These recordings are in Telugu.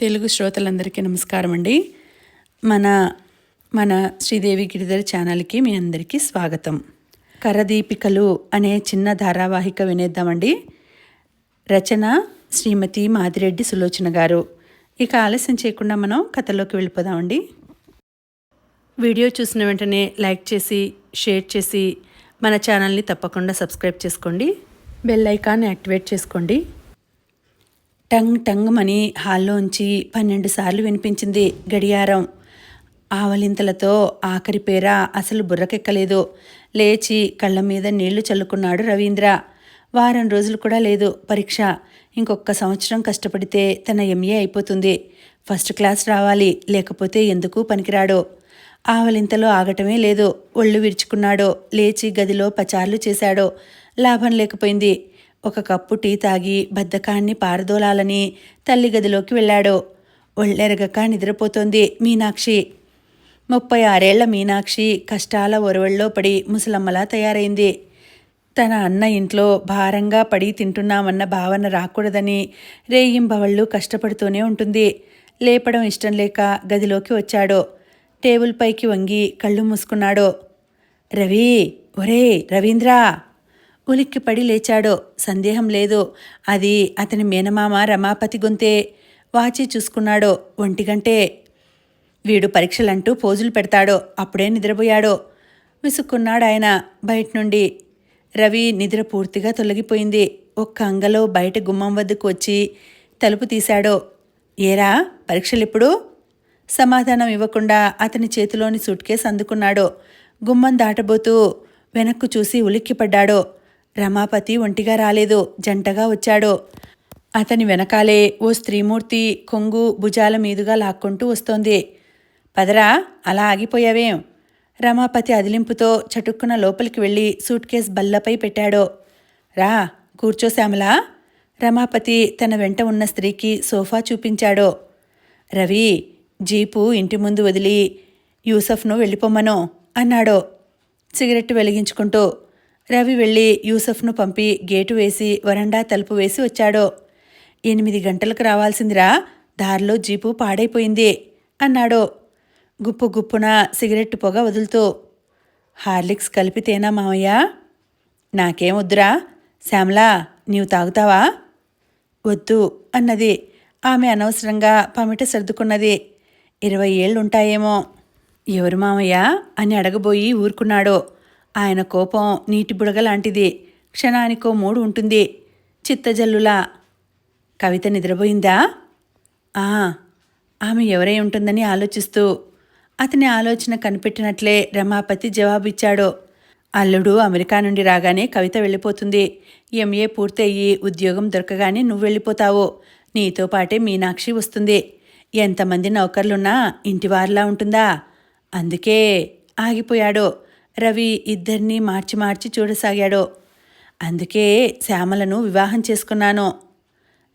తెలుగు శ్రోతలందరికీ నమస్కారం అండి మన మన శ్రీదేవి గిరిధర్ ఛానల్కి మీ అందరికీ స్వాగతం. కరదీపికలు అనే చిన్న ధారావాహిక వినేద్దామండి. రచన శ్రీమతి మాదిరెడ్డి సులోచన గారు. ఇక ఆలస్యం చేయకుండా మనం కథలోకి వెళ్ళిపోదామండి. వీడియో చూసిన వెంటనే లైక్ చేసి షేర్ చేసి మన ఛానల్ని తప్పకుండా సబ్స్క్రైబ్ చేసుకోండి. బెల్ ఐకాన్ యాక్టివేట్ చేసుకోండి. టంగ్ టంగ్ మని హాల్లోంచి పన్నెండు సార్లు వినిపించింది గడియారం. ఆవలింతలతో ఆఖరి పేర అసలు బుర్రకెక్కలేదు. లేచి కళ్ళ మీద నీళ్ళు చల్లుకున్నాడు రవీంద్ర. వారం రోజులు కూడా లేదు పరీక్ష. ఇంకొక సంవత్సరం కష్టపడితే తన ఎంఏ అయిపోతుంది. ఫస్ట్ క్లాస్ రావాలి లేకపోతే ఎందుకు పనికిరాడు? ఆవలింతలో ఆగటమే లేదు. ఒళ్ళు విరుచుకున్నాడు. లేచి గదిలో పచార్లు చేశాడు. లాభం లేకపోయింది. ఒక కప్పు టీ తాగి బద్ధకాన్ని పారదోలాలని తల్లి గదిలోకి వెళ్ళాడు. ఒళ్ళెరగక నిద్రపోతోంది మీనాక్షి. ముప్పై ఆరేళ్ళ మీనాక్షి కష్టాల ఒరవల్లో పడి ముసలమ్మలా తయారైంది. తన అన్న ఇంట్లో భారంగా పడి తింటున్నామన్న భావన రాకూడదని రేయింబవళ్ళు కష్టపడుతూనే ఉంటుంది. లేపడం ఇష్టం లేక గదిలోకి వచ్చాడు. టేబుల్ పైకి వంగి కళ్ళు మూసుకున్నాడు. రవి ఒరే రవీంద్రా. ఉలిక్కిపడి లేచాడో సందేహం లేదు అది అతని మేనమామ రమాపతి గొంతే వాచి చూసుకున్నాడో ఒంటిగంటే. వీడు పరీక్షలంటూ పోజులు పెడతాడో అప్పుడే నిద్రపోయాడు. విసుక్కున్నాడు ఆయన బయట నుండి రవి నిద్ర పూర్తిగా తొలగిపోయింది. ఒక్క అంగలో బయట గుమ్మం వద్దకు వచ్చి తలుపు తీశాడో. ఏరా పరీక్షలిప్పుడు? సమాధానం ఇవ్వకుండా అతని చేతిలోని సూట్ అందుకున్నాడో. గుమ్మం దాటబోతూ వెనక్కు చూసి ఉలిక్కిపడ్డాడో. రమాపతి ఒంటిగా రాలేదు. జంటగా వచ్చాడు. అతని వెనకాలే ఓ స్త్రీమూర్తి కొంగు భుజాల మీదుగా లాక్కుంటూ వస్తోంది. పదరా అలా ఆగిపోయావేం. రమాపతి అదిలింపుతో చటుక్కున లోపలికి వెళ్ళి సూట్ కేస్ బల్లపై పెట్టాడు. రా కూర్చో శ్యామలా. రమాపతి తన వెంట ఉన్న స్త్రీకి సోఫా చూపించాడు. రవి జీపు ఇంటి ముందు వదిలి యూసఫ్ను వెళ్ళిపోమ్మను అన్నాడు. సిగరెట్ వెలిగించుకుంటూ రవి వెళ్ళి యూసఫ్ను పంపి గేటు వేసి వరండా తలుపు వేసి వచ్చాడు. ఎనిమిది గంటలకు రావాల్సిందిరా. దారిలో జీపు పాడైపోయింది అన్నాడు. గుప్పు గుప్పున సిగరెట్ పొగ వదులుతూ హార్లిక్స్ కలిపితేనా మామయ్య? నాకేం వద్దురా. శ్యామలా నీవు తాగుతావా? వద్దు అన్నది. ఆమె అనవసరంగా పమిట సర్దుకున్నది. ఇరవై ఏళ్ళుంటాయేమో. ఎవరు మామయ్య అని అడగబోయి ఊరుకున్నాడు. ఆయన కోపం నీటి బుడగ లాంటిది. క్షణానికో మూడు ఉంటుంది. చిత్తజల్లులా. కవిత నిద్రపోయిందా? ఆ ఆమె ఎవరై ఉంటుందని ఆలోచిస్తూ. అతని ఆలోచన కనిపెట్టినట్లే రమాపతి జవాబిచ్చాడు. అల్లుడు అమెరికా నుండి రాగానే కవిత వెళ్ళిపోతుంది. ఎంఏ పూర్తయ్యి ఉద్యోగం దొరకగానే నువ్వు వెళ్ళిపోతావు. నీతో పాటే మీనాక్షి వస్తుంది. ఎంతమంది నౌకర్లున్నా ఇంటివారిలా ఉంటుందా? అందుకే ఆగిపోయాడు. రవి ఇద్దరినీ మార్చి మార్చి చూడసాగాడు. అందుకే శ్యామలను వివాహం చేసుకున్నాను.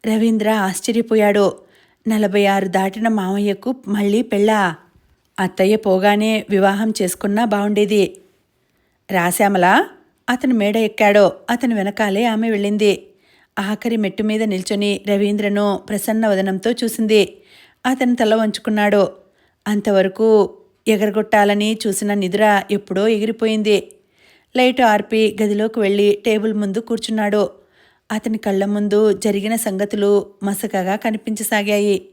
రవీంద్ర ఆశ్చర్యపోయాడు. నలభై ఆరు దాటిన మామయ్యకు మళ్ళీ పెళ్ళా? అత్తయ్య పోగానే వివాహం చేసుకున్నా బాగుండేది రాశ్యామల అతను మేడ ఎక్కాడో. అతని వెనకాలే ఆమె వెళ్ళింది. ఆఖరి మెట్టు మీద నిల్చొని రవీంద్రను ప్రసన్న వదనంతో చూసింది. అతను తల వంచుకున్నాడు. అంతవరకు ఎగరగొట్టాలని చూసిన నిద్ర ఎప్పుడో ఎగిరిపోయింది. లైట్ ఆర్పి గదిలోకి వెళ్ళి టేబుల్ ముందు కూర్చున్నాడు. అతని కళ్ళ ముందు జరిగిన సంగతులు మసకగా కనిపించసాగాయి.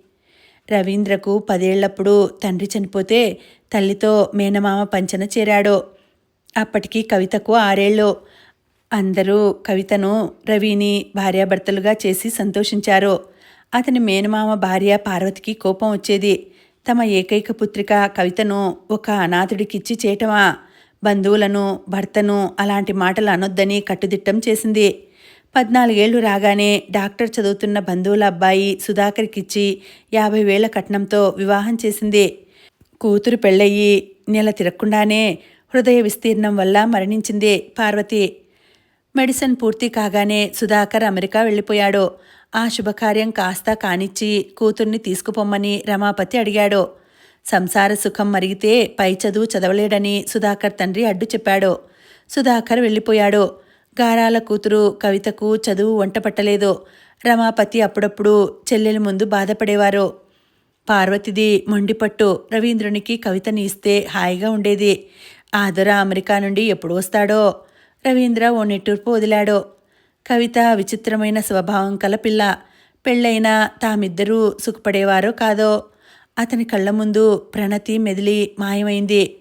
రవీంద్రకు పదేళ్ళప్పుడు తండ్రి చనిపోతే తల్లితో మేనమామ పంచన చేరాడు. అప్పటికి కవితకు ఆరేళ్ళు. అందరూ కవితను రవిని భార్యాభర్తలుగా చేసి సంతోషించారు. అతని మేనమామ భార్య పార్వతికి కోపం వచ్చేది. తమ ఏకైక పుత్రిక కవితను ఒక అనాథుడికిచ్చి చేయటమా బంధువులను భర్తను అలాంటి మాటలు అనొద్దని కట్టుదిట్టం చేసింది. పద్నాలుగేళ్ళు రాగానే డాక్టర్ చదువుతున్న బంధువుల అబ్బాయి సుధాకర్కిచ్చి యాభై వేల కట్నంతో వివాహం చేసింది. కూతురు పెళ్ళయి నెల తిరగకుండానే హృదయ విస్తీర్ణం వల్ల మరణించింది పార్వతి. మెడిసిన్ పూర్తి కాగానే సుధాకర్ అమెరికా వెళ్ళిపోయాడు. ఆ శుభకార్యం కాస్త కానిచ్చి కూతుర్ని తీసుకుపోమ్మని రమాపతి అడిగాడు. సంసార సుఖం మరిగితే పై చదువు చదవలేడని సుధాకర్ తండ్రి అడ్డు చెప్పాడు. సుధాకర్ వెళ్ళిపోయాడు. గారాల కూతురు కవితకు చదువు వంట పట్టలేదు. రమాపతి అప్పుడప్పుడు చెల్లెల ముందు బాధపడేవారు. పార్వతిది మొండిపట్టు రవీంద్రునికి కవితని ఇస్తే హాయిగా ఉండేది. ఆదర అమెరికా నుండి ఎప్పుడు వస్తాడో? రవీంద్ర ఓ నిట్టూర్పు వదిలాడు. కవిత విచిత్రమైన స్వభావం కల పిల్ల. పెళ్ళైనా తామిద్దరూ సుఖపడేవారో కాదో. అతని కళ్ళ ముందు ప్రణతి మెదిలి మాయమైంది.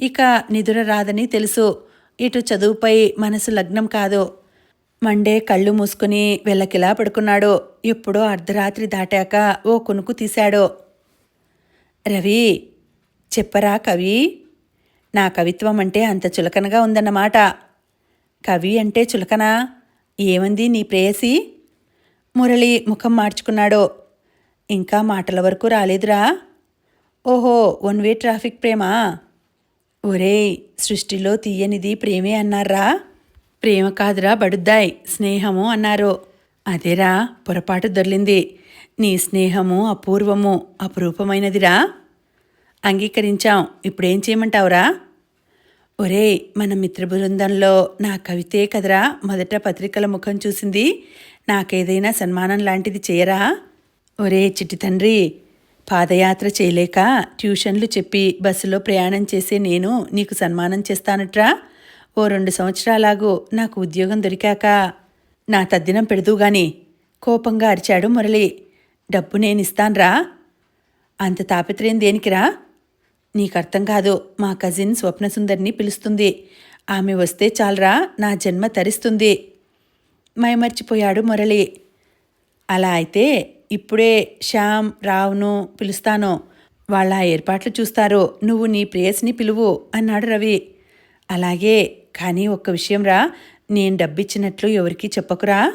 ఇక నిదుర రాదని తెలుసు. ఇటు చదువుపై మనసు లగ్నం కాదు. మండే కళ్ళు మూసుకుని వెళ్ళకిలా పడుకున్నాడు. ఎప్పుడో అర్ధరాత్రి దాటాక ఓ కొనుకు తీశాడు. రవి చెప్పరా కవి? నా కవిత్వం అంటే అంత చులకనగా ఉందన్నమాట. కవి అంటే చులకనా? ఏమంది నీ ప్రేయసి? మురళి ముఖం మార్చుకున్నాడో. ఇంకా మాటల వరకు రాలేదురా. ఓహో వన్ వే ట్రాఫిక్ ప్రేమా? ఒరేయ్ సృష్టిలో తీయనిది ప్రేమే అన్నారా ప్రేమ కాదురా బడుద్దాయ్ స్నేహము అన్నారు. అదేరా పొరపాటు దొర్లింది. నీ స్నేహము అపూర్వము అపురూపమైనదిరా. అంగీకరించాం ఇప్పుడేం చేయమంటావురా? ఒరేయ్ మన మిత్ర బృందంలో నా కవితే కదరా మొదట పత్రికల ముఖం చూసింది. నాకేదైనా సన్మానం లాంటిది చేయరా? ఒరే చిట్టి తండ్రి పాదయాత్ర చేయలేక ట్యూషన్లు చెప్పి బస్సులో ప్రయాణం చేసే నేను నీకు సన్మానం చేస్తానట్రా? ఓ రెండు సంవత్సరాలాగు నాకు ఉద్యోగం దొరికాక నా తద్దినం పెడదు గాని కోపంగా అరిచాడు మురళి. డబ్బు నేనిస్తాన్రా అంత తాపత్రయం దేనికిరా? నీకు అర్థం కాదు. మా కజిన్ స్వప్నసుందరిని పిలుస్తుంది. ఆమె వస్తే చాలరా నా జన్మ తరిస్తుంది. మైమర్చిపోయాడు మురళి. అలా అయితే ఇప్పుడే శ్యామ్ రావును పిలుస్తాను. వాళ్ళ ఏర్పాట్లు చూస్తారు. నువ్వు నీ ప్రేయస్ని పిలువు అన్నాడు రవి. అలాగే కానీ ఒక్క విషయం రా నేను డబ్బిచ్చినట్లు ఎవరికీ చెప్పకురా?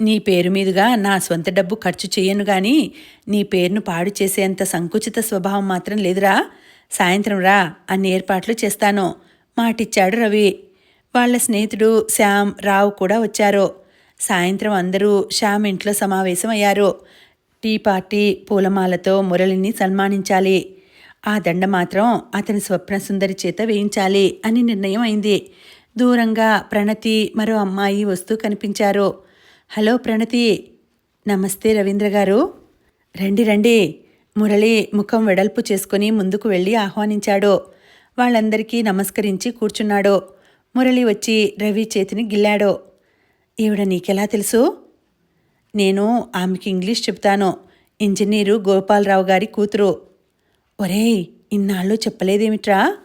నీ పేరు మీదుగా నా స్వంత డబ్బు ఖర్చు చేయను గాని నీ పేరును పాడు చేసేంత సంకుచిత స్వభావం మాత్రం లేదురా. సాయంత్రం రా అన్ని ఏర్పాట్లు చేస్తాను మాటిచ్చాడు రవి. వాళ్ళ స్నేహితుడు శ్యామ్ రావు కూడా వచ్చారు. సాయంత్రం అందరూ శ్యామ్ ఇంట్లో సమావేశమయ్యారు. టీ పార్టీ పూలమాలతో మురళిని సన్మానించాలి. ఆ దండ మాత్రం అతని స్వప్న సుందరి చేత వేయించాలి అని నిర్ణయం అయింది. దూరంగా ప్రణతి మరో అమ్మాయి వస్తూ కనిపించారు. హలో ప్రణతి నమస్తే రవీంద్ర గారు. రండి రండి. మురళి ముఖం వెడల్పు చేసుకుని ముందుకు వెళ్ళి ఆహ్వానించాడు. వాళ్ళందరికీ నమస్కరించి కూర్చున్నాడు. మురళి వచ్చి రవి చేతిని గిల్లాడు. ఈవిడ నీకెలా తెలుసు? నేను ఆమెకి ఇంగ్లీష్ చెప్తాను. ఇంజనీరు గోపాలరావు గారి కూతురు. ఒరేయ్ ఇన్నాళ్ళు చెప్పలేదేమిట్రా?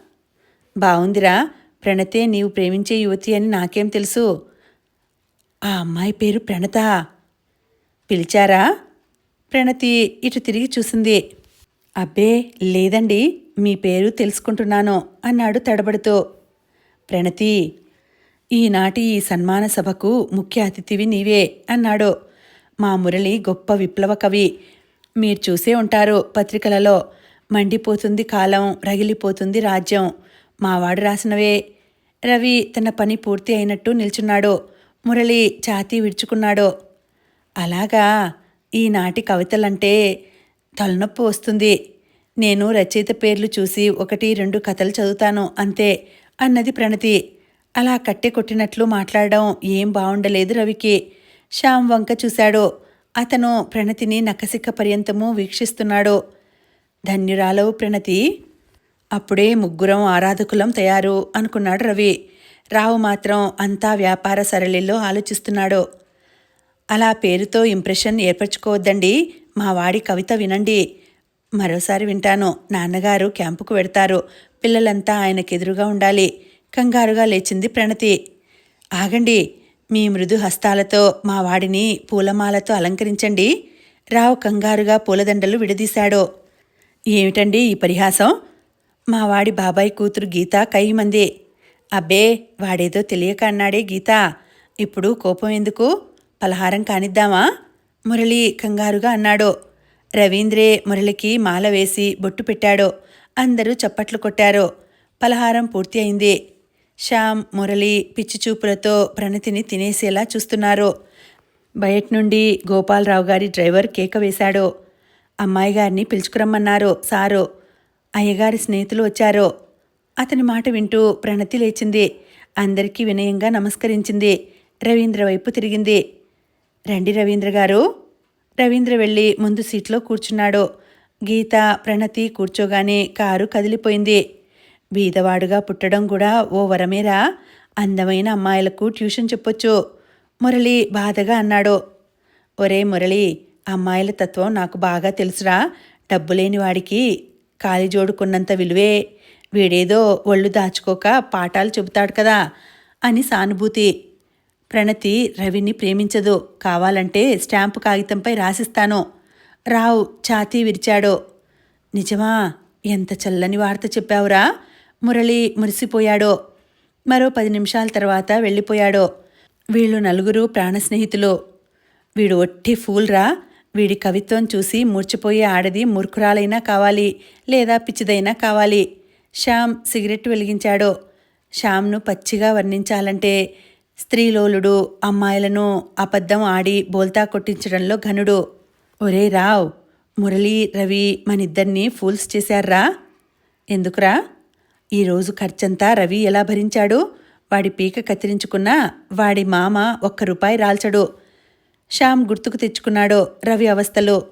బావుందిరా. ప్రణతే నీవు ప్రేమించే యువతి అని నాకేం తెలుసు. ఆ అమ్మాయి పేరు ప్రణత. పిలిచారా? ప్రణతి ఇటు తిరిగి చూసింది. అబ్బే లేదండి. మీ పేరు తెలుసుకుంటున్నాను అన్నాడు తడబడుతూ. ప్రణతి ఈనాటి ఈ సన్మాన సభకు ముఖ్య అతిథివి నీవే అన్నాడు. మా మురళి గొప్ప విప్లవ కవి. మీరు చూసే ఉంటారు పత్రికలలో. మండిపోతుంది కాలం రగిలిపోతుంది రాజ్యం. మావాడు రాసినవే. రవి తన పని పూర్తి అయినట్టు నిల్చున్నాడు. మురళి ఛాతీ విడుచుకున్నాడు. అలాగా. ఈనాటి కవితలంటే తలనొప్పి వస్తుంది. నేను రచయిత పేర్లు చూసి ఒకటి రెండు కథలు చదువుతాను అంతే అన్నది ప్రణతి. అలా కట్టె కొట్టినట్లు మాట్లాడడం ఏం బావుండలేదు రవికి. శ్యామ్ వంక చూశాడు. అతను ప్రణతిని నకసిక్క పర్యంతము వీక్షిస్తున్నాడు. ధన్యురాలవు ప్రణతి. అప్పుడే ముగ్గురం ఆరాధకులం తయారు అనుకున్నాడు రవి. రావు మాత్రం అంతా వ్యాపార సరళిలో ఆలోచిస్తున్నాడు. అలా పేరుతో ఇంప్రెషన్ ఏర్పరచుకోవద్దండి. మా వాడి కవిత వినండి. మరోసారి వింటాను. నాన్నగారు క్యాంపుకు వెడతారు. పిల్లలంతా ఆయనకెదురుగా ఉండాలి. కంగారుగా లేచింది ప్రణతి. ఆగండి. మీ మృదు హస్తాలతో మా వాడిని పూలమాలతో అలంకరించండి. రావు కంగారుగా పూలదండలు విడదీశాడు. ఏమిటండి ఈ పరిహాసం? మా వాడి బాబాయ్ కూతురు గీత కయ్యమంది అబ్బే వాడేదో తెలియక అన్నాడే గీత. ఇప్పుడు కోపం ఎందుకు? పలహారం కానిద్దామా? మురళి కంగారుగా అన్నాడు. రవీంద్రే మురళికి మాల వేసి బొట్టు పెట్టాడు. అందరూ చప్పట్లు కొట్టారు. పలహారం పూర్తి అయింది. శ్యామ్ మురళి పిచ్చి చూపులతో ప్రణతిని తినేసేలా చూస్తున్నారు. బయట నుండి గోపాలరావు గారి డ్రైవర్ కేక వేశాడు. అమ్మాయి గారిని పిలుచుకురమ్మన్నారు సారు. అయ్యగారి స్నేహితులు వచ్చారు. అతని మాట వింటూ ప్రణతి లేచింది. అందరికీ వినయంగా నమస్కరించింది. రవీంద్ర వైపు తిరిగింది. రండి రవీంద్ర గారు. రవీంద్ర వెళ్ళి ముందు సీట్లో కూర్చున్నాడు. గీత ప్రణతి కూర్చోగానే కారు కదిలిపోయింది. బీదవాడుగా పుట్టడం కూడా ఓ వరమేరా? అందమైన అమ్మాయిలకు ట్యూషన్ చెప్పొచ్చు. మురళి బాధగా అన్నాడు. ఒరే మురళి అమ్మాయిల తత్వం నాకు బాగా తెలుసురా. డబ్బు లేని వాడికి కాలి జోడుకున్నంత విలువే. వీడేదో ఒళ్ళు దాచుకోక పాఠాలు చెబుతాడు కదా అని సానుభూతి. ప్రణతి రవిని ప్రేమించదు. కావాలంటే స్టాంపు కాగితంపై రాసిస్తాను. రావు ఛాతీ విరిచాడో. నిజమా? ఎంత చల్లని వార్త చెప్పావురా? మురళి మురిసిపోయాడో. మరో పది నిమిషాల తర్వాత వెళ్ళిపోయాడో. వీళ్ళు నలుగురు ప్రాణ స్నేహితులు. వీడు ఒట్టి ఫూల్రా. వీడి కవిత్వం చూసి మూర్చిపోయే ఆడది మూర్ఖురాలైనా కావాలి లేదా పిచ్చిదైనా కావాలి. శ్యామ్ సిగరెట్ వెలిగించాడో. శ్యామ్ను పచ్చిగా వర్ణించాలంటే స్త్రీలోలుడు అమ్మాయిలను అబద్ధం ఆడి బోల్తా కొట్టించడంలో ఘనుడు. ఒరే రావ్ మురళి రవి మనిద్దరినీ ఫూల్స్ చేశారా ఎందుకురా? ఈరోజు ఖర్చంతా రవి ఎలా భరించాడు? వాడి పీక కత్తిరించుకున్నా వాడి మామ ఒక్క రూపాయి రాల్చడు. శ్యామ్ గుర్తుకు తెచ్చుకున్నాడు రవి అవస్థలో.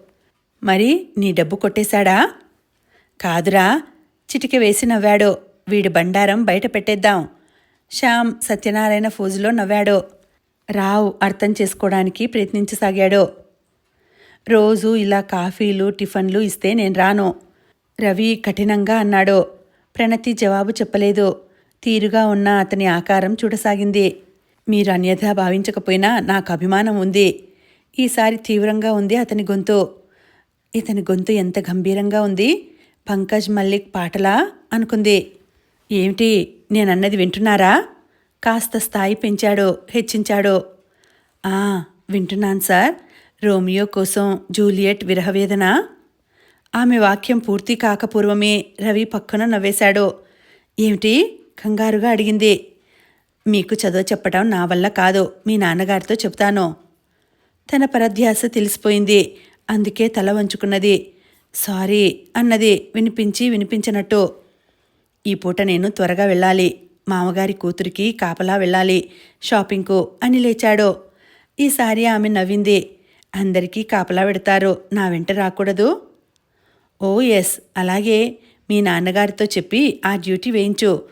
మరి నీ డబ్బు కొట్టేశాడా? కాదురా చిటిక వేసి నవ్వాడు. వీడి బండారం బయట పెట్టేద్దాం. శ్యామ్ సత్యనారాయణ ఫోజులో నవ్వాడు. రావు అర్థం చేసుకోవడానికి ప్రయత్నించసాగాడు. రోజు ఇలా కాఫీలు టిఫన్లు ఇస్తే నేను రాను రవి కఠినంగా అన్నాడు. ప్రణతి జవాబు చెప్పలేదు. తీరుగా ఉన్న అతని ఆకారం చూడసాగింది. మీరు అన్యథా భావించకపోయినా నాకు అభిమానం ఉంది. ఈసారి తీవ్రంగా ఉంది అతని గొంతు. ఇతని గొంతు ఎంత గంభీరంగా ఉంది? పంకజ్ మల్లిక్ పాటలా? అనుకుంది. ఏమిటి నేనన్నది వింటున్నారా? కాస్త స్థాయి పెంచాడు హెచ్చించాడు. ఆ వింటున్నాను సార్. రోమియో కోసం జూలియట్ విరహవేదన ఆమె వాక్యం పూర్తి కాకపూర్వమే రవి పక్కన నవ్వేశాడు. ఏమిటి? కంగారుగా అడిగింది. మీకు చదువు చెప్పడం నా వల్ల కాదు మీ నాన్నగారితో చెప్తాను తన పరధ్యాస తెలిసిపోయింది. అందుకే తల వంచుకున్నది. సారీ అన్నది వినిపించి వినిపించినట్టు. ఈ పూట నేను త్వరగా వెళ్ళాలి. మామగారి కూతురికి కాపలా వెళ్ళాలి. షాపింగ్కు అని లేచాడో. ఈసారి ఆమె నవ్వింది. అందరికీ కాపలా పెడతారు. నా వెంట రాకూడదు. Oh yes. అలాగే మీ నాన్నగారితో చెప్పి ఆ డ్యూటీ వేయించు.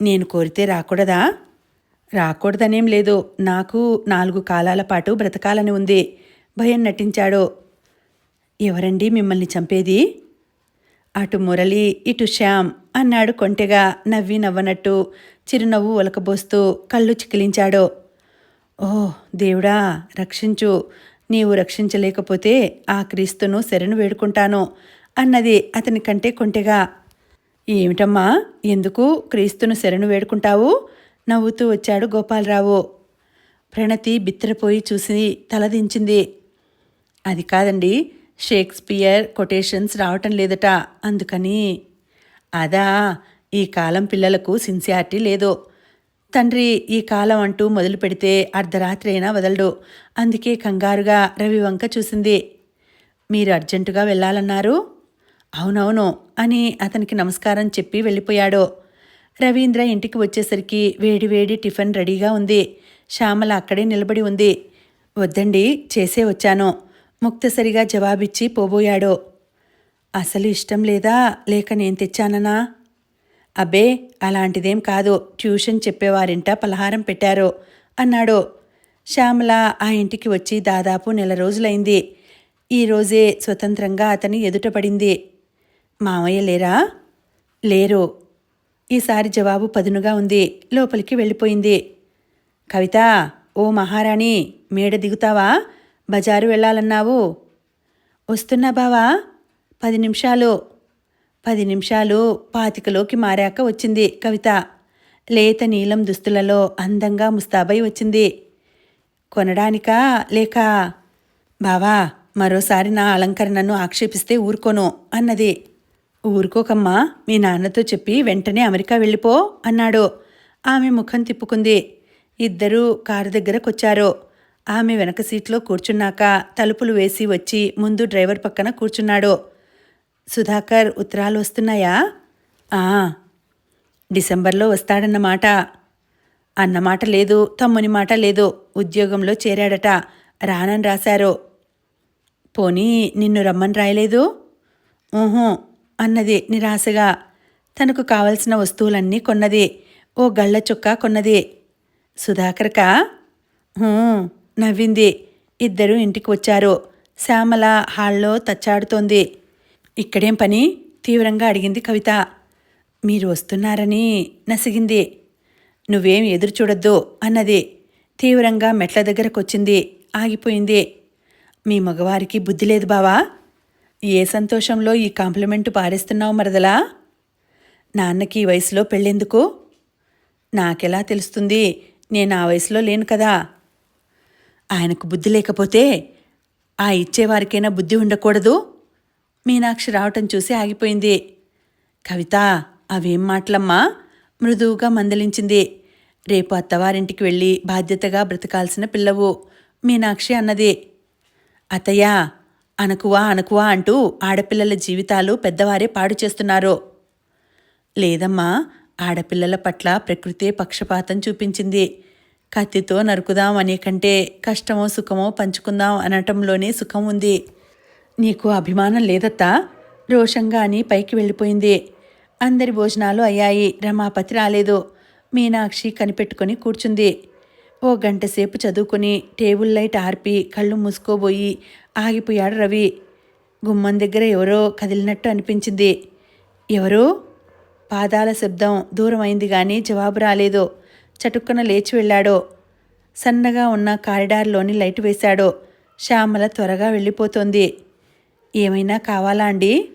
నేను కోరితే రాకూడదా? రాకూడదనేం లేదు. నాకు నాలుగు కాలాల పాటు బ్రతకాలని ఉంది. భయం నటించాడు. ఎవరండి మిమ్మల్ని చంపేది? అటు మురళి ఇటు శ్యామ్ అన్నాడు కొంటెగా నవ్వి నవ్వనట్టు. చిరునవ్వు ఒలకబోస్తూ కళ్ళు చికిలించాడు. ఓ దేవుడా రక్షించు. నీవు రక్షించలేకపోతే ఆ క్రీస్తును శరణు వేడుకుంటాను అన్నది అతని కంటే కొంటెగా. ఏమిటమ్మా ఎందుకు క్రీస్తును శరణు వేడుకుంటావు? నవ్వుతూ వచ్చాడు గోపాలరావు. ప్రణతి బిత్తరపోయి చూసి తలదించింది. అది కాదండి షేక్స్పియర్ కొటేషన్స్ రావటం లేదట. అందుకని అదా ఈ కాలం పిల్లలకు సిన్సియారిటీ లేదు. తండ్రి ఈ కాలం అంటూ మొదలు పెడితే అర్ధరాత్రి అయినా వదలడు. అందుకే కంగారుగా రవి వంక చూసింది. మీరు అర్జెంటుగా వెళ్ళాలన్నారు? అవునవును అని అతనికి నమస్కారం చెప్పి వెళ్ళిపోయాడు. రవీంద్ర ఇంటికి వచ్చేసరికి వేడివేడి టిఫిన్ రెడీగా ఉంది. శ్యామల అక్కడే నిలబడి ఉంది. వద్దండి చేసే వచ్చాను. ముక్తసరిగా జవాబిచ్చి పోబోయాడు. అసలు ఇష్టం లేదా? లేక నేను తెచ్చాననా? అబ్బే అలాంటిదేం కాదు. ట్యూషన్ చెప్పేవారింట పలహారం పెట్టారు అన్నాడు. శ్యామల ఆ ఇంటికి వచ్చి దాదాపు నెల రోజులైంది. ఈరోజే స్వతంత్రంగా అతని ఎదుటపడింది మామయ్య లేరా? లేరు. ఈసారి జవాబు పదునుగా ఉంది. లోపలికి వెళ్ళిపోయింది. కవిత ఓ మహారాణి మేడ దిగుతావా? బజారు వెళ్ళాలన్నావు? వస్తున్నా బావా. పది నిమిషాలు. పది నిమిషాలు పాతికలోకి మారాక వచ్చింది కవిత. లేత నీలం దుస్తులలో అందంగా ముస్తాబై వచ్చింది. కొనడానికా లేక? బావా మరోసారి నా అలంకరణను ఆక్షేపిస్తే ఊరుకోను అన్నది. ఊరుకోకమ్మా మీ నాన్నతో చెప్పి వెంటనే అమెరికా వెళ్ళిపో అన్నాడు. ఆమె ముఖం తిప్పుకుంది. ఇద్దరూ కారు దగ్గరకొచ్చారు. ఆమె వెనక సీట్లో కూర్చున్నాక తలుపులు వేసి వచ్చి ముందు డ్రైవర్ పక్కన కూర్చున్నాడు. సుధాకర్ ఉత్తరాలు వస్తున్నాయా? ఆ. డిసెంబర్లో వస్తాడన్నమాట అన్నమాట లేదు తమ్ముని మాట లేదు. ఉద్యోగంలో చేరాడట. రానని రాశారు. పోనీ నిన్ను రమ్మని రాయలేదు? ఊహూ అన్నది నిరాశగా. తనకు కావలసిన వస్తువులన్నీ కొన్నది. ఓ గళ్ళ చుక్క కొన్నది. సుధాకర్కా నవ్వింది. ఇద్దరూ ఇంటికి వచ్చారు శ్యామల హాల్లో తచ్చాడుతోంది. ఇక్కడేం పని? తీవ్రంగా అడిగింది కవిత. మీరు వస్తున్నారని నసిగింది. నువ్వేం ఎదురు చూడొద్దు అన్నది. తీవ్రంగా మెట్ల దగ్గరకొచ్చింది. ఆగిపోయింది. మీ మగవారికి బుద్ధి లేదు బావా. ఏ సంతోషంలో ఈ కాంప్లిమెంటు పారేస్తున్నావు మరదలా? నాన్నకి ఈ వయసులో పెళ్ళెందుకు? నాకెలా తెలుస్తుంది? నేను ఆ వయసులో లేను కదా. ఆయనకు బుద్ధి లేకపోతే ఆ ఇచ్చేవారికైనా బుద్ధి ఉండకూడదు? మీనాక్షి రావటం చూసి ఆగిపోయింది. కవిత అవేం మాటలమ్మా? మృదువుగా మందలించింది. రేపు అత్తవారింటికి వెళ్ళి బాధ్యతగా బ్రతకాల్సిన పిల్లవు మీనాక్షి అన్నది. అతయ్యా అనకువా అనకువా అంటూ ఆడపిల్లల జీవితాలు పెద్దవారే పాడు చేస్తున్నారు. లేదమ్మా ఆడపిల్లల పట్ల ప్రకృతే పక్షపాతం చూపించింది. కత్తితో నరుకుదాం అనే కంటే కష్టమో సుఖమో పంచుకుందాం అనటంలోనే సుఖం ఉంది. నీకు అభిమానం లేదత్తా? రోషంగా అని పైకి వెళ్ళిపోయింది. అందరి భోజనాలు అయ్యాయి. రమాపతి రాలేదు. మీనాక్షి కనిపెట్టుకొని కూర్చుంది. ఓ గంట సేపు చదువుకుని టేబుల్ లైట్ ఆర్పి కళ్ళు మూసుకోబోయి ఆగిపోయాడు రవి. గుమ్మం దగ్గర ఎవరో కదిలినట్టు అనిపించింది. ఎవరు? పాదాల శబ్దం దూరమైంది కానీ జవాబు రాలేదు. చటుక్కున లేచి వెళ్ళాడు. సన్నగా ఉన్న కారిడార్లోని లైట్ వేశాడో. శ్యామల త్వరగా వెళ్ళిపోతోంది. ఏమైనా కావాలా అండి?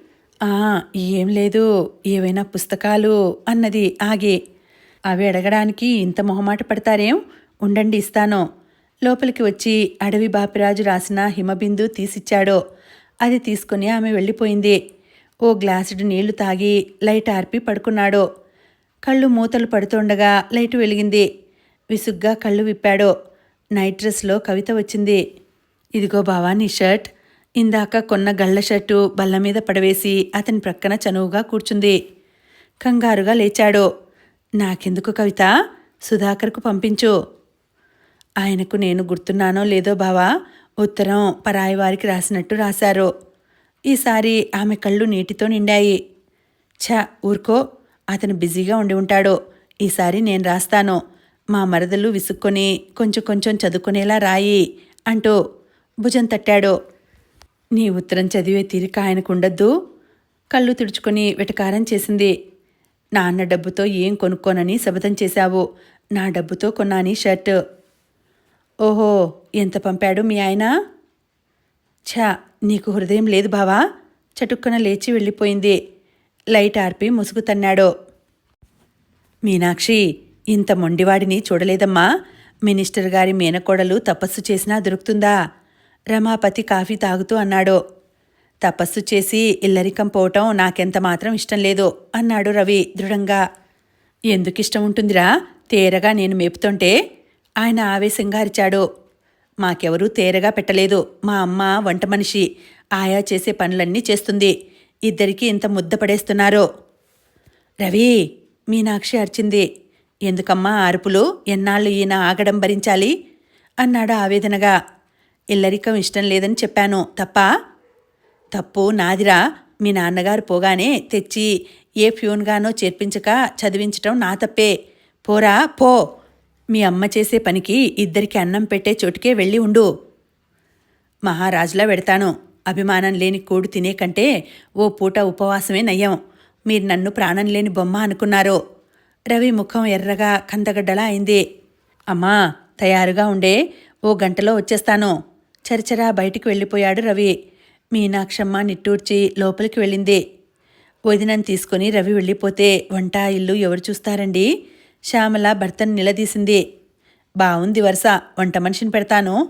"ఆ, ఏం లేదు. ఏవైనా పుస్తకాలు అన్నది ఆగి. అవి అడగడానికి ఇంత మొహమాట పడతారేం? ఉండండి ఇస్తాను. లోపలికి వచ్చి అడవి బాపిరాజు రాసిన హిమబిందు తీసిచ్చాడు. అది తీసుకుని ఆమె వెళ్ళిపోయింది. ఓ గ్లాసుడు నీళ్ళు తాగి లైట్ ఆర్పి పడుకున్నాడు. కళ్ళు మూతలు పడుతుండగా లైటు వెలిగింది. విసుగ్గా కళ్ళు విప్పాడు. నైట్ డ్రెస్లో కవిత వచ్చింది. ఇదిగో బావా నీ షర్ట్. ఇందాక కొన్న గళ్ళ షర్టు బల్ల మీద పడవేసి అతని ప్రక్కన చనువుగా కూర్చుంది. కంగారుగా లేచాడు. నాకెందుకు కవిత? సుధాకర్కు పంపించు. ఆయనకు నేను గుర్తున్నానో లేదో బావా ఉత్తరం పరాయి వారికి రాసినట్టు రాశారు. ఈసారి ఆమె కళ్ళు నీటితో నిండాయి. ఛ ఊరుకో. అతను బిజీగా ఉండి ఉంటాడు. ఈసారి నేను రాస్తాను. మా మరదలు విసుక్కొని కొంచెం కొంచెం చదువుకునేలా రాయి అంటూ భుజం తట్టాడు. నీ ఉత్తరం చదివే తీరిక ఆయనకు ఉండద్దు కళ్ళు తుడుచుకొని వెటకారం చేసింది. నాన్న డబ్బుతో ఏం కొనుక్కోనని శబదం చేశావు. నా డబ్బుతో కొన్నాని షర్ట్. ఓహో ఎంత పంపాడు మీ ఆయన? ఛా నీకు హృదయం లేదు బావా. చటుక్కన లేచి వెళ్ళిపోయింది. లైట్ ఆర్పి ముసుగు తన్నాడు. మీనాక్షి ఇంత మొండివాడిని చూడలేదమ్మా. మినిస్టర్ గారి మేనకోడలు తపస్సు చేసినా దొరుకుతుందా రమాపతి కాఫీ తాగుతూ అన్నాడు. తపస్సు చేసి ఇల్లరికం పోవటం నాకెంత మాత్రం ఇష్టం లేదు అన్నాడు రవి దృఢంగా. ఎందుకిష్టం ఉంటుందిరా? తేరగా నేను మేపుతుంటే ఆయన ఆవేశంగా అరిచాడు. మాకెవరూ తేరగా పెట్టలేదు. మా అమ్మ వంట మనిషి. ఆయా చేసే పనులన్నీ చేస్తుంది. ఇద్దరికీ ఇంత ముద్ద పడేస్తున్నారు. రవి మీనాక్షి అర్చింది. ఎందుకమ్మా అరుపులు? ఎన్నాళ్ళు ఈయన ఆగడం భరించాలి? అన్నాడు ఆవేదనగా. ఇల్లరికం ఇష్టం లేదని చెప్పాను. తప్పా? తప్పు నాదిరా. మీ నాన్నగారు పోగానే తెచ్చి ఏ ఫ్యూన్గానో చేర్పించక చదివించటం నా తప్పే. పోరా పో. మీ అమ్మ చేసే పనికి ఇద్దరికి అన్నం పెట్టే చోటుకే వెళ్ళి ఉండు. మహారాజులా పెడతాను అభిమానం లేని కూడు తినే కంటే ఓ పూట ఉపవాసమే నయ్యం. మీరు నన్ను ప్రాణం లేని బొమ్మ అనుకున్నారు. రవి ముఖం ఎర్రగా కందగడ్డలా అయింది. అమ్మా తయారుగా ఉండే ఓ గంటలో వచ్చేస్తాను. చరచరా బయటికి వెళ్ళిపోయాడు రవి. మీనాక్షమ్మ నిట్టూర్చి లోపలికి వెళ్ళింది. వదినని తీసుకుని రవి వెళ్ళిపోతే వంట ఇల్లు ఎవరు చూస్తారండి? శ్యామల భర్తను నిలదీసింది. బావుంది వరుస వంట మనిషిని పెడతాను.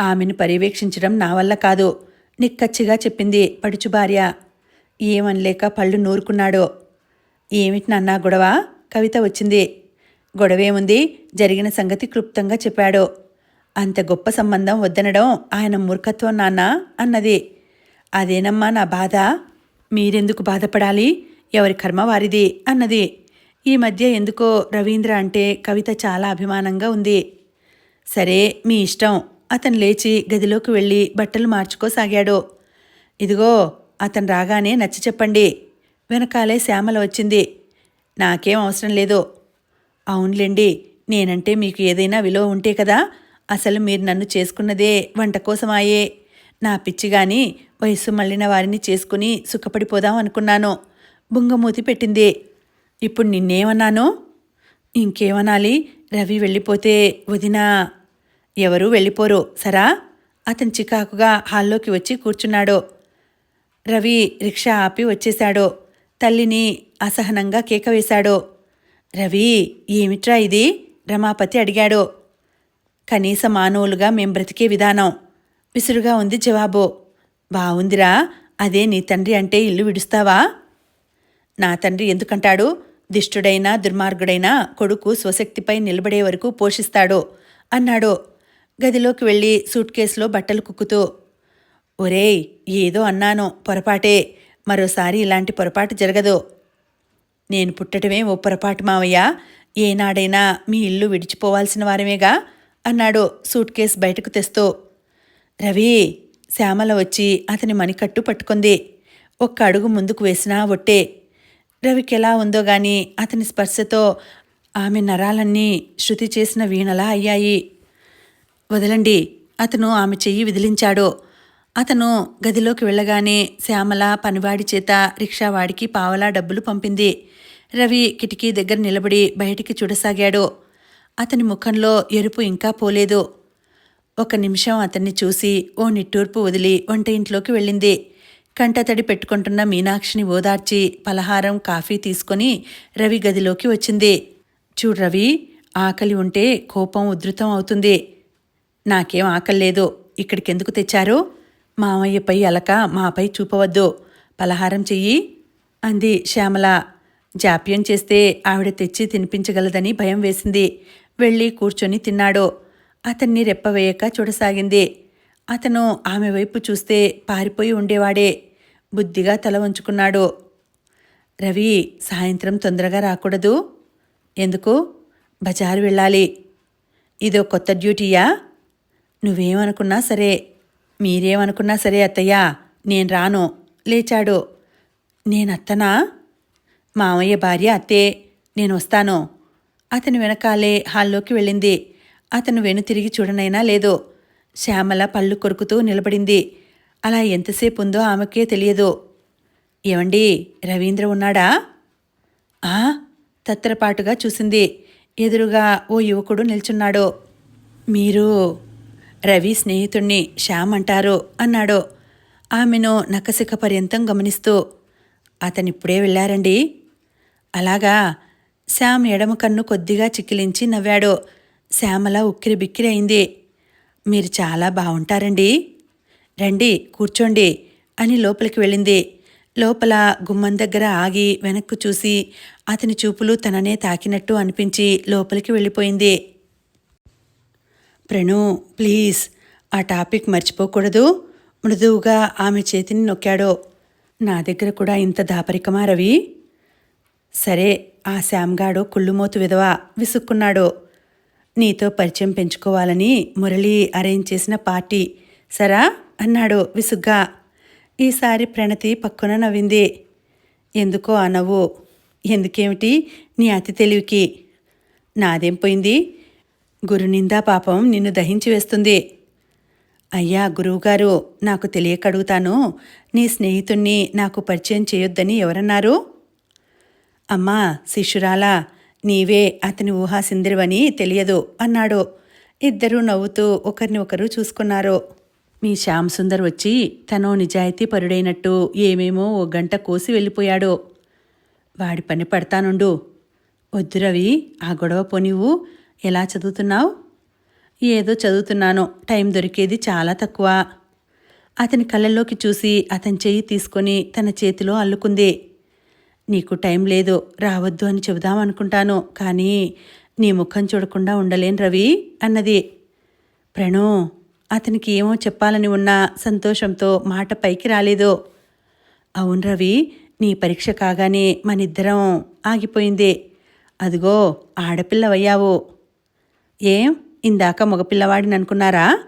ఆమెను పర్యవేక్షించడం నా వల్ల కాదు. నిక్కచ్చిగా చెప్పింది పడుచు భార్య. ఏమనలేక పళ్ళు నూరుకున్నాడు. ఏమిటి నాన్న గొడవ? కవిత వచ్చింది. గొడవేముంది? జరిగిన సంగతి క్లుప్తంగా చెప్పాడు. అంత గొప్ప సంబంధం వద్దనడం ఆయన మూర్ఖత్వం నాన్న అన్నది. అదేనమ్మా నా బాధ? మీరెందుకు బాధపడాలి? ఎవరి కర్మ వారిది అన్నది. ఈ మధ్య ఎందుకో రవీంద్ర అంటే కవిత చాలా అభిమానంగా ఉంది. సరే మీ ఇష్టం. అతను లేచి గదిలోకి వెళ్ళి బట్టలు మార్చుకోసాగాడు. ఇదిగో అతను రాగానే నచ్చ చెప్పండి. వెనకాలే శ్యామల వచ్చింది. నాకేం అవసరం లేదు. అవునులేండి నేనంటే మీకు ఏదైనా విలువ ఉంటే కదా అసలు మీరు నన్ను చేసుకున్నదే వంట కోసమాయే నా పిచ్చి గాని వయస్సు మళ్ళిన వారిని చేసుకుని సుఖపడిపోదాం అనుకున్నాను. బుంగమూతి పెట్టింది. ఇప్పుడు నిన్నేమన్నాను? ఇంకేమనాలి? రవి వెళ్ళిపోతే వదినా ఎవరూ వెళ్ళిపోరు. సరా? అతను చికాకుగా హాల్లోకి వచ్చి కూర్చున్నాడు. రవి రిక్షా ఆపి వచ్చేశాడు. తల్లిని అసహనంగా కేక వేశాడు. రవి ఏమిట్రా ఇది? రమాపతి అడిగాడు. కనీస మానవులుగా మేం బ్రతికే విధానం. విసురుగా ఉంది జవాబు. బావుందిరా అదే నీ తండ్రి అంటే ఇల్లు విడుస్తావా? నా తండ్రి ఎందుకంటాడు? దిష్టుడైనా దుర్మార్గుడైనా కొడుకు స్వశక్తిపై నిలబడే వరకు పోషిస్తాడు అన్నాడు. గదిలోకి వెళ్ళి సూట్ కేసులో బట్టలు కుక్కుతూ ఒరేయ్ ఏదో అన్నాను పొరపాటే. మరోసారి ఇలాంటి పొరపాటు జరగదు. నేను పుట్టటమే ఓ పొరపాటు మావయ్య. ఏనాడైనా మీ ఇల్లు విడిచిపోవాల్సిన వారమేగా? అన్నాడు సూట్ కేస్ బయటకు తెస్తూ. రవి శ్యామల వచ్చి అతని మణికట్టు పట్టుకుంది. ఒక్క అడుగు ముందుకు వేసినా ఒట్టే. రవికి ఎలా ఉందో గాని అతని స్పర్శతో ఆమె నరాలన్నీ శృతి చేసిన వీణలా అయ్యాయి. వదలండి. అతను ఆమె చెయ్యి విదిలించాడు. అతను గదిలోకి వెళ్ళగానే శ్యామల పనివాడి చేత రిక్షావాడికి పావలా డబ్బులు పంపింది. రవి కిటికీ దగ్గర నిలబడి బయటికి చూడసాగాడు. అతని ముఖంలో ఎరుపు ఇంకా పోలేదు. ఒక నిమిషం అతన్ని చూసి ఓ నిట్టూర్పు వదిలి వంట ఇంట్లోకి వెళ్ళింది. కంటతడి పెట్టుకుంటున్న మీనాక్షిని ఓదార్చి పలహారం కాఫీ తీసుకొని రవి గదిలోకి వచ్చింది. చూడు రవి ఆకలి ఉంటే కోపం ఉధృతం అవుతుంది. నాకేం ఆకలి లేదు. ఇక్కడికెందుకు తెచ్చారు? మామయ్యపై అలక మాపై చూపవద్దు. పలహారం చెయ్యి అంది శ్యామల. జాప్యం చేస్తే ఆవిడ తెచ్చి తినిపించగలదని భయం వేసింది. వెళ్ళి కూర్చొని తిన్నాడు. అతన్ని రెప్పవేయక చూడసాగింది. అతను ఆమె వైపు చూస్తే పారిపోయి ఉండేవాడే. బుద్ధిగా తల వంచుకున్నాడు. రవి సాయంత్రం తొందరగా రాకూడదు. ఎందుకు? బజారు వెళ్ళాలి. ఇదో కొత్త డ్యూటీయా? నువ్వేమనుకున్నా సరే మీరేమనుకున్నా సరే అత్తయ్యా నేను రాను. లేచాడు. నేనత్తనా? మామయ్య భార్య అత్తే నేను వస్తాను అతని వెనకాలే హాల్లోకి వెళ్ళింది. అతను వెను తిరిగి చూడనైనా లేదు. శ్యామల పళ్ళు కొరుకుతూ నిలబడింది. అలా ఎంతసేపు ఉందో ఆమెకే తెలియదు. ఏమండి రవీంద్ర ఉన్నాడా? ఆ తత్తరపాటుగా చూసింది. ఎదురుగా ఓ యువకుడు నిల్చున్నాడు. మీరు రవి స్నేహితుణ్ణి శ్యామ్ అంటారు అన్నాడు ఆమెను నకసిక పర్యంతం గమనిస్తూ అతనిప్పుడే వెళ్ళారండి. అలాగా. శ్యామ్ ఎడమ కన్ను కొద్దిగా చిక్కిలించి నవ్వాడు. శ్యామల ఉక్కిరి బిక్కిరి అయింది. మీరు చాలా బాగుంటారండి రండి కూర్చోండి అని లోపలికి వెళ్ళింది. లోపల గుమ్మం దగ్గర ఆగి వెనక్కు చూసి అతని చూపులు తననే తాకినట్టు అనిపించి లోపలికి వెళ్ళిపోయింది. ప్రణు ప్లీజ్ ఆ టాపిక్ మర్చిపోకూడదు. మృదువుగా ఆమె చేతిని నొక్కాడో. నా దగ్గర కూడా ఇంత దాపరికమా రవి? సరే ఆ శ్యామ్గాడు కుళ్ళుమోతు విధవా విసుక్కున్నాడు. నీతో పరిచయం పెంచుకోవాలని మురళి అరేంజ్ చేసిన పార్టీ. సరా? అన్నాడు విసుగ్గా. ఈసారి ప్రణతి పక్కున నవ్వింది. ఎందుకో ఆ నవ్వు? ఎందుకేమిటి నీ అతి తెలివికి? నాదేం పోయింది? గురునిందా పాపం నిన్ను దహించి వేస్తుంది. అయ్యా గురువుగారు నాకు తెలియక అడుగుతాను నీ స్నేహితుణ్ణి నాకు పరిచయం చేయొద్దని ఎవరన్నారు? అమ్మా శిష్యురాలా నీవే అతని ఊహా తెలియదు అన్నాడు. ఇద్దరూ నవ్వుతూ ఒకరిని ఒకరు చూసుకున్నారు. మీ శ్యామ్ సుందర్ వచ్చి తనో నిజాయితీ పరుడైనట్టు ఏమేమో ఓ గంట కోసి వెళ్ళిపోయాడు. వాడి పని పడతానుండు. వద్దు రవి ఆ గొడవ పోనివ్వు. ఎలా చదువుతున్నావు? ఏదో చదువుతున్నాను. టైం దొరికేది చాలా తక్కువ. అతని కళ్ళల్లోకి చూసి అతని చెయ్యి తీసుకొని తన చేతిలో అల్లుకుంది. నీకు టైం లేదు రావద్దు అని చెబుదామనుకుంటాను కానీ నీ ముఖం చూడకుండా ఉండలేను రవి అన్నది. ప్రణు అతనికి ఏమో చెప్పాలని ఉన్న సంతోషంతో మాట పైకి రాలేదు. అవును రవి నీ పరీక్ష కాగానే మనిద్దరం ఆగిపోయింది. అదిగో ఆడపిల్లవయ్యావు. ఏం? ఇందాక మగపిల్లవాడిని అనుకున్నారా?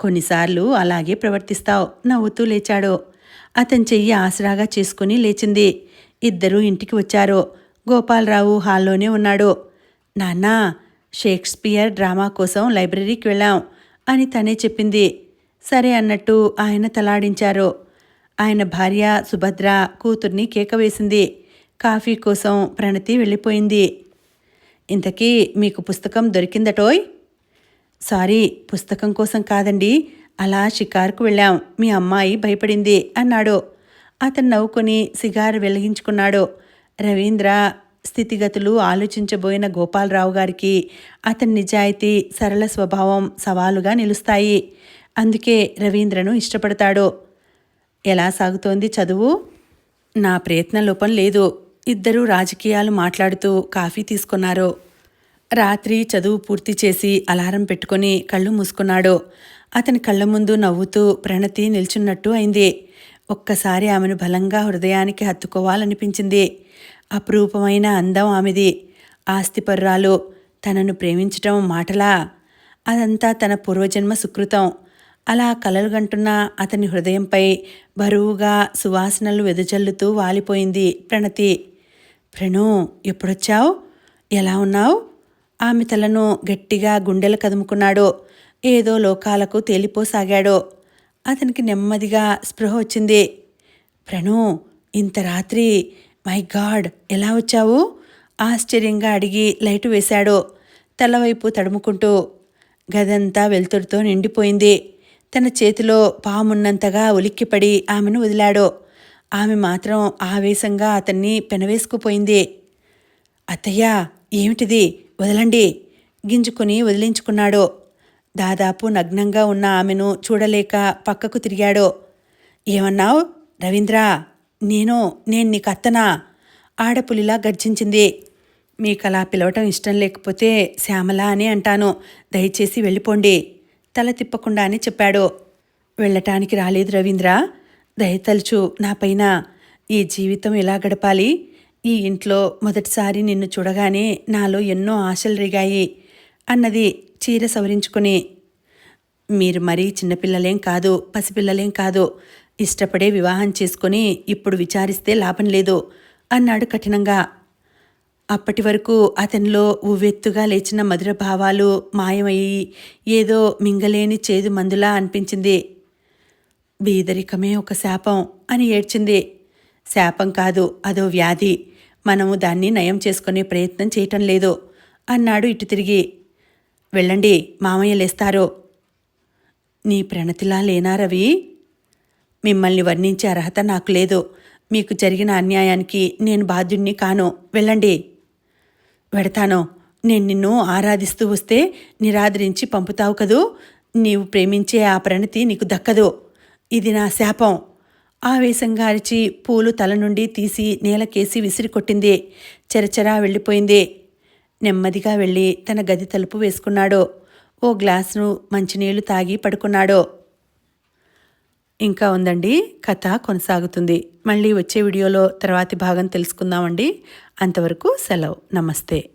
కొన్నిసార్లు అలాగే ప్రవర్తిస్తావు నవ్వుతూ లేచాడు. అతని చెయ్యి ఆసరాగా చేసుకుని లేచింది. ఇద్దరూ ఇంటికి వచ్చారు. గోపాలరావు హాల్లోనే ఉన్నాడు. నాన్నా షేక్స్పియర్ డ్రామా కోసం లైబ్రరీకి వెళ్ళాం అని తనే చెప్పింది. సరే అన్నట్టు ఆయన తలాడించారు. ఆయన భార్య సుభద్ర కూతుర్ని కేక వేసింది. కాఫీ కోసం ప్రణతి వెళ్ళిపోయింది. ఇంతకీ మీకు పుస్తకం దొరికిందటోయ్? సారీ పుస్తకం కోసం కాదండి. అలా షికారుకు వెళ్ళాం. మీ అమ్మాయి భయపడింది అన్నాడు. అతను నవ్వుకొని సిగారు వెలిగించుకున్నాడు. రవీంద్ర స్థితిగతులు ఆలోచించబోయిన గోపాలరావు గారికి అతని నిజాయితీ సరళ స్వభావం సవాలుగా నిలుస్తాయి. అందుకే రవీంద్రను ఇష్టపడతాడు. ఎలా సాగుతోంది చదువు? నా ప్రయత్న లోపం లేదు. ఇద్దరూ రాజకీయాలు మాట్లాడుతూ కాఫీ తీసుకున్నారు. రాత్రి చదువు పూర్తి చేసి అలారం పెట్టుకొని కళ్ళు మూసుకున్నాడు. అతని కళ్ళ ముందు నవ్వుతూ ప్రణతి నిల్చున్నట్టు అయింది. ఒక్కసారి ఆమెను బలంగా హృదయానికి హత్తుకోవాలనిపించింది. అపురూపమైన అందం ఆమెది. ఆస్తిపర్రాలు తనను ప్రేమించటం మాటలా? అదంతా తన పూర్వజన్మ సుకృతం. అలా కలలుగంటున్న అతని హృదయంపై బరువుగా సువాసనలు వెదజల్లుతూ వాలిపోయింది ప్రణతి. ప్రణు ఎప్పుడొచ్చావు? ఎలా ఉన్నావు? ఆమె తలను గట్టిగా గుండెలు కదుముకున్నాడు. ఏదో లోకాలకు తేలిపోసాగాడు. అతనికి నెమ్మదిగా స్పృహ వచ్చింది. ప్రణు ఇంత రాత్రి మై గాడ్ ఎలా వచ్చావు? ఆశ్చర్యంగా అడిగి లైటు వేశాడు. తలవైపు తడుముకుంటూ గదంతా వెలుతురుతో నిండిపోయింది. తన చేతిలో పామున్నంతగా ఉలిక్కిపడి ఆమెను వదిలాడు. ఆమె మాత్రం ఆవేశంగా అతన్ని పెనవేసుకుపోయింది. అత్తయ్య ఏమిటిది? వదలండి. గింజుకుని వదిలించుకున్నాడు. దాదాపు నగ్నంగా ఉన్న ఆమెను చూడలేక పక్కకు తిరిగాడు. ఏమన్నావు? రవీంద్ర నేను నేను నీకు అత్తనా? ఆడపులిలా గర్జించింది. మీకు అలా పిలవటం ఇష్టం లేకపోతే శ్యామల అని అంటాను. దయచేసి వెళ్ళిపోండి. తల తిప్పకుండా అని చెప్పాడు. వెళ్ళటానికి రాలేదు రవీంద్ర. దయతలుచు నాపైన ఈ జీవితం ఎలా గడపాలి? ఈ ఇంట్లో మొదటిసారి నిన్ను చూడగానే నాలో ఎన్నో ఆశలు రిగాయి అన్నది చీర సవరించుకుని మీరు మరీ చిన్నపిల్లలేం కాదు పసిపిల్లలేం కాదు ఇష్టపడే వివాహం చేసుకుని ఇప్పుడు విచారిస్తే లాభం లేదు అన్నాడు కఠినంగా. అప్పటి వరకు అతనిలో ఉవ్వెత్తుగా లేచిన మధుర భావాలు మాయమయ్యి ఏదో మింగలేని చేదు మందులా అనిపించింది. బీదరికమే ఒక శాపం అని ఏడ్చింది. శాపం కాదు అదో వ్యాధి. మనము దాన్ని నయం చేసుకునే ప్రయత్నం చేయటం లేదు అన్నాడు ఇటు తిరిగి. వెళ్ళండి మామయ్య లేస్తారు. నీ ప్రణతిలా లేనా రవి? మిమ్మల్ని వర్ణించే అర్హత నాకు లేదు. మీకు జరిగిన అన్యాయానికి నేను బాధ్యుణ్ణి కాను. వెళ్ళండి. వెడతాను. నేను నిన్ను ఆరాధిస్తూ వస్తే నిరాదరించి పంపుతావు కదూ? నీవు ప్రేమించే ఆ ప్రణతి నీకు దక్కదు. ఇది నా శాపం. ఆవేశంగా అరిచి పూలు తల నుండి తీసి నేలకేసి విసిరి కొట్టింది చెరచెరా వెళ్ళిపోయింది. నెమ్మదిగా వెళ్ళి తన గది తలుపు వేసుకున్నాడు. ఓ గ్లాసును మంచినీళ్ళు తాగి పడుకున్నాడు. ఇంకా ఉందండి. కథ కొనసాగుతుంది. మళ్ళీ వచ్చే వీడియోలో తర్వాతి భాగం తెలుసుకుందామండి. అంతవరకు సెలవు. నమస్తే.